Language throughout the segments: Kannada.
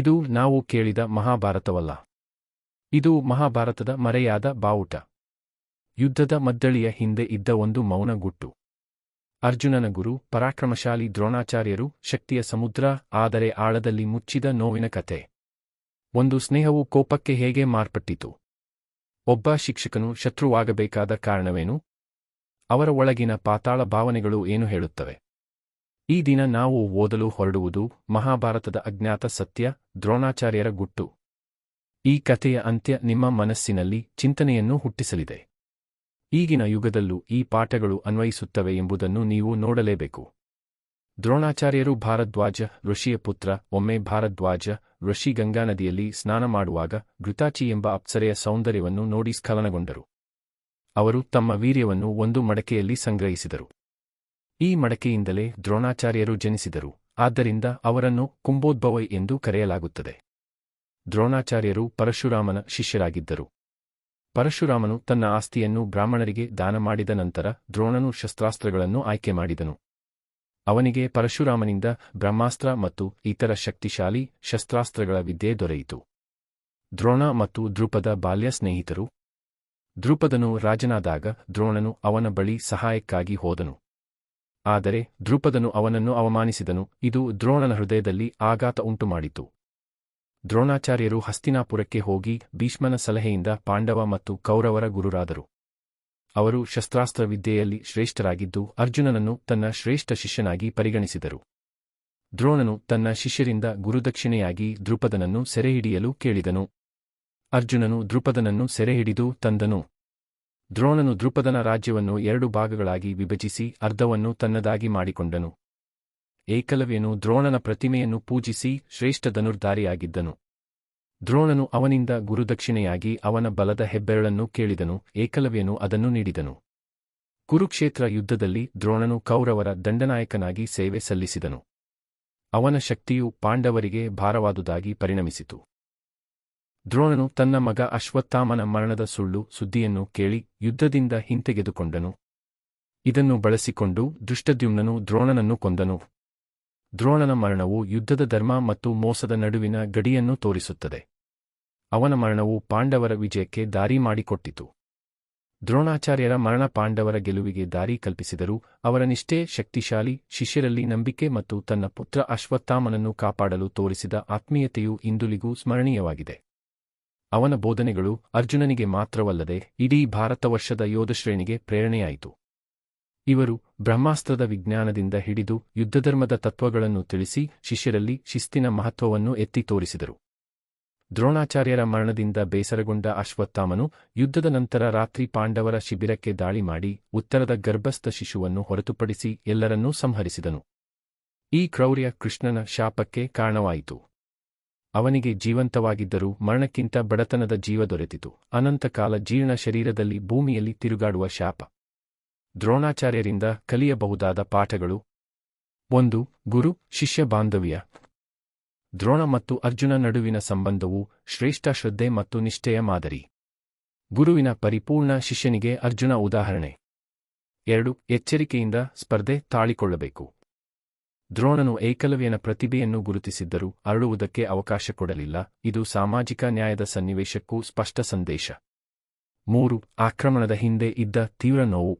ಇದು ನಾವು ಕೇಳಿದ ಮಹಾಭಾರತವಲ್ಲ. ಇದು ಮಹಾಭಾರತದ ಮರೆಯಾದ ಬಾವುಟ. ಯುದ್ಧದ ಮದ್ದಳಿಯ ಹಿಂದೆ ಇದ್ದ ಒಂದು ಮೌನ ಗುಟ್ಟು. ಅರ್ಜುನನ ಗುರು, ಪರಾಕ್ರಮಶಾಲಿ ದ್ರೋಣಾಚಾರ್ಯರು, ಶಕ್ತಿಯ ಸಮುದ್ರ, ಆದರೆ ಆಳದಲ್ಲಿ ಮುಚ್ಚಿದ ನೋವಿನ ಕತೆ ಒಂದು ಸ್ನೇಹವು ಕೋಪಕ್ಕೆ ಹೇಗೆ ಮಾರ್ಪಟ್ಟಿತು? ಒಬ್ಬ ಶಿಕ್ಷಕನು ಶತ್ರುವಾಗಬೇಕಾದ ಕಾರಣವೇನು? ಅವರ ಒಳಗಿನ ಪಾತಾಳ ಭಾವನೆಗಳು ಏನು ಹೇಳುತ್ತವೆ? ಈ ದಿನ ನಾವು ಓದಲು ಹೊರಡುವುದು ಮಹಾಭಾರತದ ಅಜ್ಞಾತ ಸತ್ಯ, ದ್ರೋಣಾಚಾರ್ಯರ ಗುಟ್ಟು. ಈ ಕಥೆಯ ಅಂತ್ಯ ನಿಮ್ಮ ಮನಸ್ಸಿನಲ್ಲಿ ಚಿಂತನೆಯನ್ನು ಹುಟ್ಟಿಸಲಿದೆ. ಈಗಿನ ಯುಗದಲ್ಲೂ ಈ ಪಾಠಗಳು ಅನ್ವಯಿಸುತ್ತವೆ ಎಂಬುದನ್ನು ನೀವು ನೋಡಲೇಬೇಕು. ದ್ರೋಣಾಚಾರ್ಯರು ಭಾರದ್ವಾಜ, ಋಷಿಯ ಪುತ್ರ, ಒಮ್ಮೆ ಭಾರದ್ವಾಜ, ಋಷಿ ಗಂಗಾ ನದಿಯಲ್ಲಿ ಸ್ನಾನ ಮಾಡುವಾಗ ಘೃತಾಚಿ ಎಂಬ ಅಪ್ಸರೆಯ ಸೌಂದರ್ಯವನ್ನು ನೋಡಿ ಸ್ಖಲನಗೊಂಡರು. ಅವರು ತಮ್ಮ ವೀರ್ಯವನ್ನು ಒಂದು ಮಡಕೆಯಲ್ಲಿ ಸಂಗ್ರಹಿಸಿದರು. ಈ ಮಡಕೆಯಿಂದಲೇ ದ್ರೋಣಾಚಾರ್ಯರು ಜನಿಸಿದರು. ಆದ್ದರಿಂದ ಅವರನ್ನು ಕುಂಭೋದ್ಭವೈ ಎಂದು ಕರೆಯಲಾಗುತ್ತದೆ. ದ್ರೋಣಾಚಾರ್ಯರು ಪರಶುರಾಮನ ಶಿಷ್ಯರಾಗಿದ್ದರು. ಪರಶುರಾಮನು ತನ್ನ ಆಸ್ತಿಯನ್ನು ಬ್ರಾಹ್ಮಣರಿಗೆ ದಾನ ಮಾಡಿದ ನಂತರ ದ್ರೋಣನು ಶಸ್ತ್ರಾಸ್ತ್ರಗಳನ್ನು ಆಯ್ಕೆ ಮಾಡಿದನು. ಅವನಿಗೆ ಪರಶುರಾಮನಿಂದ ಬ್ರಹ್ಮಾಸ್ತ್ರ ಮತ್ತು ಇತರ ಶಕ್ತಿಶಾಲಿ ಶಸ್ತ್ರಾಸ್ತ್ರಗಳ ವಿದ್ಯೆ ದೊರೆಯಿತು. ದ್ರೋಣ ಮತ್ತು ದ್ರುಪದ ಬಾಲ್ಯ ಸ್ನೇಹಿತರು. ದ್ರುಪದನು ರಾಜನಾದಾಗ ದ್ರೋಣನು ಅವನ ಬಳಿ ಸಹಾಯಕ್ಕಾಗಿ ಹೋದನು. ಆದರೆ ದ್ರುಪದನು ಅವನನ್ನು ಅವಮಾನಿಸಿದನು, ಇದು ದ್ರೋಣನ ಹೃದಯದಲ್ಲಿ ಆಘಾತ ಉಂಟುಮಾಡಿತು. ದ್ರೋಣಾಚಾರ್ಯರು ಹಸ್ತಿನಾಪುರಕ್ಕೆ ಹೋಗಿ ಭೀಷ್ಮನ ಸಲಹೆಯಿಂದ ಪಾಂಡವ ಮತ್ತು ಕೌರವರ ಗುರುರಾದರು. ಅವರು ಶಸ್ತ್ರಾಸ್ತ್ರ ವಿದ್ಯೆಯಲ್ಲಿ ಶ್ರೇಷ್ಠರಾಗಿದ್ದು ಅರ್ಜುನನನ್ನು ತನ್ನ ಶ್ರೇಷ್ಠ ಶಿಷ್ಯನಾಗಿ ಪರಿಗಣಿಸಿದರು. ದ್ರೋಣನು ತನ್ನ ಶಿಷ್ಯರಿಂದ ಗುರುದಕ್ಷಿಣೆಯಾಗಿ ದ್ರುಪದನನ್ನು ಸೆರೆಹಿಡಿಯಲು ಕೇಳಿದನು. ಅರ್ಜುನನು ದ್ರುಪದನನ್ನು ಸೆರೆಹಿಡಿದು ತಂದನು. ದ್ರೋಣನು ದ್ರುಪದನ ರಾಜ್ಯವನ್ನು ಎರಡು ಭಾಗಗಳಾಗಿ ವಿಭಜಿಸಿ ಅರ್ಧವನ್ನು ತನ್ನದಾಗಿ ಮಾಡಿಕೊಂಡನು. ಏಕಲವ್ಯನು ದ್ರೋಣನ ಪ್ರತಿಮೆಯನ್ನು ಪೂಜಿಸಿ ಶ್ರೇಷ್ಠ ಧನುರ್ಧಾರಿಯಾಗಿದ್ದನು. ದ್ರೋಣನು ಅವನಿಂದ ಗುರುದಕ್ಷಿಣೆಯಾಗಿ ಅವನ ಬಲದ ಹೆಬ್ಬೆರಳನ್ನು ಕೇಳಿದನು, ಏಕಲವ್ಯನು ಅದನ್ನು ನೀಡಿದನು. ಕುರುಕ್ಷೇತ್ರ ಯುದ್ಧದಲ್ಲಿ ದ್ರೋಣನು ಕೌರವರ ದಂಡನಾಯಕನಾಗಿ ಸೇವೆ ಸಲ್ಲಿಸಿದನು. ಅವನ ಶಕ್ತಿಯು ಪಾಂಡವರಿಗೆ ಭಾರವಾದುದಾಗಿ ಪರಿಣಮಿಸಿತು. ದ್ರೋಣನು ತನ್ನ ಮಗ ಅಶ್ವತ್ಥಾಮನ ಮರಣದ ಸುಳ್ಳು, ಸುದ್ದಿಯನ್ನು ಕೇಳಿ ಯುದ್ಧದಿಂದ ಹಿಂತೆಗೆದುಕೊಂಡನು. ಇದನ್ನು ಬಳಸಿಕೊಂಡು ದುಷ್ಟದ್ಯುಮ್ನನು ದ್ರೋಣನನ್ನು ಕೊಂದನು. ದ್ರೋಣನ ಮರಣವು ಯುದ್ಧದ ಧರ್ಮ ಮತ್ತು ಮೋಸದ ನಡುವಿನ ಗಡಿಯನ್ನು ತೋರಿಸುತ್ತದೆ. ಅವನ ಮರಣವು ಪಾಂಡವರ ವಿಜಯಕ್ಕೆ ದಾರಿ ಮಾಡಿಕೊಟ್ಟಿತು. ದ್ರೋಣಾಚಾರ್ಯರ ಮರಣ ಪಾಂಡವರ ಗೆಲುವಿಗೆ ದಾರಿ ಕಲ್ಪಿಸಿದರು ಅವರ ನಿಷ್ಠೆ ಶಕ್ತಿಶಾಲಿ, ಶಿಷ್ಯರಲ್ಲಿ ನಂಬಿಕೆ ಮತ್ತು ತನ್ನ ಪುತ್ರ ಅಶ್ವತ್ಥಾಮನನ್ನು ಕಾಪಾಡಲು ತೋರಿಸಿದ ಆತ್ಮೀಯತೆಯು ಇಂದುಲಿಗೂ ಸ್ಮರಣೀಯವಾಗಿದೆ. ಅವನ ಬೋಧನೆಗಳು ಅರ್ಜುನನಿಗೆ ಮಾತ್ರವಲ್ಲದೆ ಇಡೀ ಭಾರತವರ್ಷದ ಯೋಧಶ್ರೇಣಿಗೆ ಪ್ರೇರಣೆಯಾಯಿತು. ಇವರು ಬ್ರಹ್ಮಾಸ್ತ್ರದ ವಿಜ್ಞಾನದಿಂದ ಹಿಡಿದು ಯುದ್ಧಧರ್ಮದ ತತ್ವಗಳನ್ನು ತಿಳಿಸಿ ಶಿಷ್ಯರಲ್ಲಿ ಶಿಸ್ತಿನ ಮಹತ್ವವನ್ನು ಎತ್ತಿ ತೋರಿಸಿದರು. ದ್ರೋಣಾಚಾರ್ಯರ ಮರಣದಿಂದ ಬೇಸರಗೊಂಡ ಅಶ್ವತ್ಥಾಮನು ಯುದ್ಧದ ನಂತರ ರಾತ್ರಿ ಪಾಂಡವರ ಶಿಬಿರಕ್ಕೆ ದಾಳಿ ಮಾಡಿ ಉತ್ತರದ ಗರ್ಭಸ್ಥ ಶಿಶುವನ್ನು ಹೊರತುಪಡಿಸಿ ಎಲ್ಲರನ್ನೂ ಸಂಹರಿಸಿದನು. ಈ ಕ್ರೌರ್ಯ ಕೃಷ್ಣನ ಶಾಪಕ್ಕೆ ಕಾರಣವಾಯಿತು. ಅವನಿಗೆ ಜೀವಂತವಾಗಿದ್ದರೂ ಮರಣಕ್ಕಿಂತ ಬಡತನದ ಜೀವ ದೊರೆತಿತು. ಅನಂತಕಾಲ ಜೀರ್ಣ ಶರೀರದಲ್ಲಿ ಭೂಮಿಯಲ್ಲಿ ತಿರುಗಾಡುವ ಶಾಪ. ದ್ರೋಣಾಚಾರ್ಯರಿಂದ ಕಲಿಯಬಹುದಾದ ಪಾಠಗಳು. ಒಂದು, ಗುರು, ಶಿಷ್ಯ ಬಾಂಧವ್ಯ. ದ್ರೋಣ ಮತ್ತು ಅರ್ಜುನ ನಡುವಿನ ಸಂಬಂಧವು ಶ್ರೇಷ್ಠ ಶ್ರದ್ಧೆ ಮತ್ತು ನಿಷ್ಠೆಯ ಮಾದರಿ. ಗುರುವಿನ ಪರಿಪೂರ್ಣ ಶಿಷ್ಯನಿಗೆ ಅರ್ಜುನ ಉದಾಹರಣೆ. ಎರಡು, ಎಚ್ಚರಿಕೆಯಿಂದ ಸ್ಪರ್ಧೆ ತಾಳಿಕೊಳ್ಳಬೇಕು. ದ್ರೋಣನು ಏಕಲವ್ಯನ ಪ್ರತಿಭೆಯನ್ನು ಗುರುತಿಸಿದ್ದರೂ ಅರಳುವುದಕ್ಕೆ ಅವಕಾಶ ಕೊಡಲಿಲ್ಲ. ಇದು ಸಾಮಾಜಿಕ ನ್ಯಾಯದ ಸನ್ನಿವೇಶಕ್ಕೂ ಸ್ಪಷ್ಟ ಸಂದೇಶ. ಮೂರು, ಆಕ್ರಮಣದ ಹಿಂದೆ ಇದ್ದ ತೀವ್ರ ನೋವು.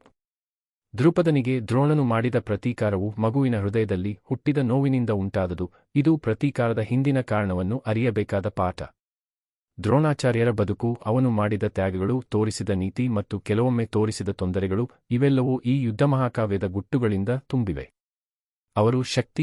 ದ್ರುಪದನಿಗೆ ದ್ರೋಣನು ಮಾಡಿದ ಪ್ರತೀಕಾರವು ಮಗುವಿನ ಹೃದಯದಲ್ಲಿ ಹುಟ್ಟಿದ ನೋವಿನಿಂದ ಉಂಟಾದದು. ಇದು ಪ್ರತೀಕಾರದ ಹಿಂದಿನ ಕಾರಣವನ್ನು ಅರಿಯಬೇಕಾದ ಪಾಠ. ದ್ರೋಣಾಚಾರ್ಯರ ಬದುಕು, ಅವನು ಮಾಡಿದ ತ್ಯಾಗಗಳು, ತೋರಿಸಿದ ನೀತಿ ಮತ್ತು ಕೆಲವೊಮ್ಮೆ ತೋರಿಸಿದ ತೊಂದರೆಗಳು, ಇವೆಲ್ಲವೂ ಈ ಯುದ್ಧಮಹಾಕಾವ್ಯದ ಗುಟ್ಟುಗಳಿಂದ ತುಂಬಿವೆ. ಅವರು ಶಕ್ತಿ